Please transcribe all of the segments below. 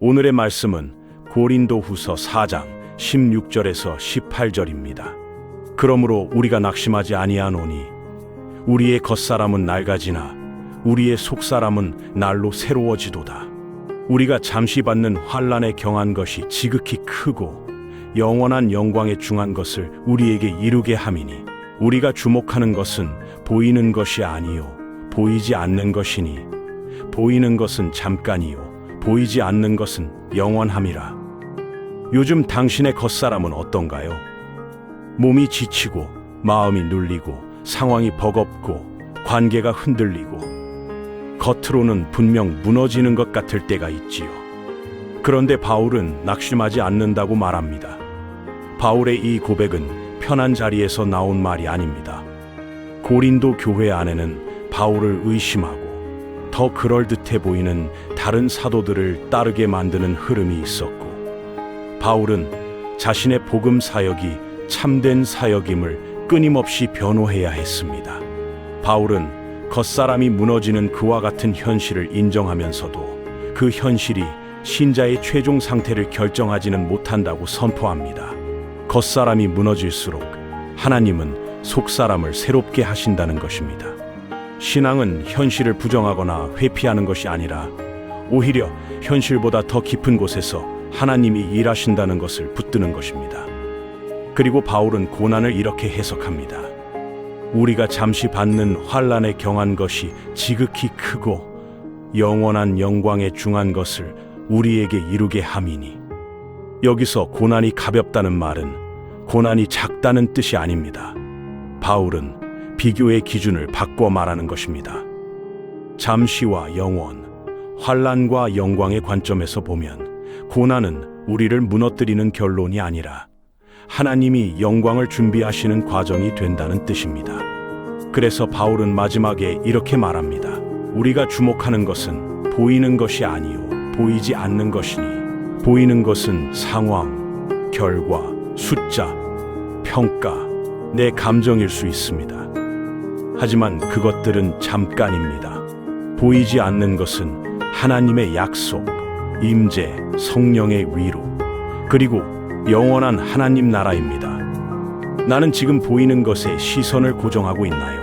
오늘의 말씀은 고린도 후서 4장 16절에서 18절입니다. 그러므로 우리가 낙심하지 아니하노니 우리의 겉사람은 낡아지나 우리의 속사람은 날로 새로워지도다. 우리가 잠시 받는 환란에 경한 것이 지극히 크고 영원한 영광에 중한 것을 우리에게 이루게 함이니 우리가 주목하는 것은 보이는 것이 아니요 보이지 않는 것이니 보이는 것은 잠깐이요 보이지 않는 것은 영원함이라. 요즘 당신의 겉사람은 어떤가요? 몸이 지치고 마음이 눌리고 상황이 버겁고 관계가 흔들리고 겉으로는 분명 무너지는 것 같을 때가 있지요. 그런데 바울은 낙심하지 않는다고 말합니다. 바울의 이 고백은 편한 자리에서 나온 말이 아닙니다. 고린도 교회 안에는 바울을 의심하고 더 그럴듯해 보이는 다른 사도들을 따르게 만드는 흐름이 있었고 바울은 자신의 복음 사역이 참된 사역임을 끊임없이 변호해야 했습니다. 바울은 겉사람이 무너지는 그와 같은 현실을 인정하면서도 그 현실이 신자의 최종 상태를 결정하지는 못한다고 선포합니다. 겉사람이 무너질수록 하나님은 속사람을 새롭게 하신다는 것입니다. 신앙은 현실을 부정하거나 회피하는 것이 아니라 오히려 현실보다 더 깊은 곳에서 하나님이 일하신다는 것을 붙드는 것입니다. 그리고 바울은 고난을 이렇게 해석합니다. 우리가 잠시 받는 환란에 경한 것이 지극히 크고 영원한 영광에 중한 것을 우리에게 이루게 함이니 여기서 고난이 가볍다는 말은 고난이 작다는 뜻이 아닙니다. 바울은 비교의 기준을 바꿔 말하는 것입니다. 잠시와 영원, 환란과 영광의 관점에서 보면 고난은 우리를 무너뜨리는 결론이 아니라 하나님이 영광을 준비하시는 과정이 된다는 뜻입니다. 그래서 바울은 마지막에 이렇게 말합니다. 우리가 주목하는 것은 보이는 것이 아니요 보이지 않는 것이니 보이는 것은 상황, 결과, 숫자, 평가, 내 감정일 수 있습니다. 하지만 그것들은 잠깐입니다. 보이지 않는 것은 하나님의 약속, 임재, 성령의 위로, 그리고 영원한 하나님 나라입니다. 나는 지금 보이는 것에 시선을 고정하고 있나요?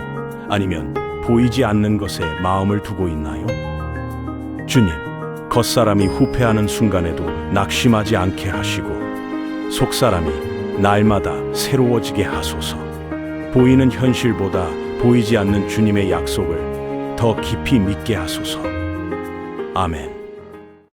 아니면 보이지 않는 것에 마음을 두고 있나요? 주님, 겉사람이 후패하는 순간에도 낙심하지 않게 하시고, 속사람이 날마다 새로워지게 하소서. 보이는 현실보다 보이지 않는 주님의 약속을 더 깊이 믿게 하소서. 아멘.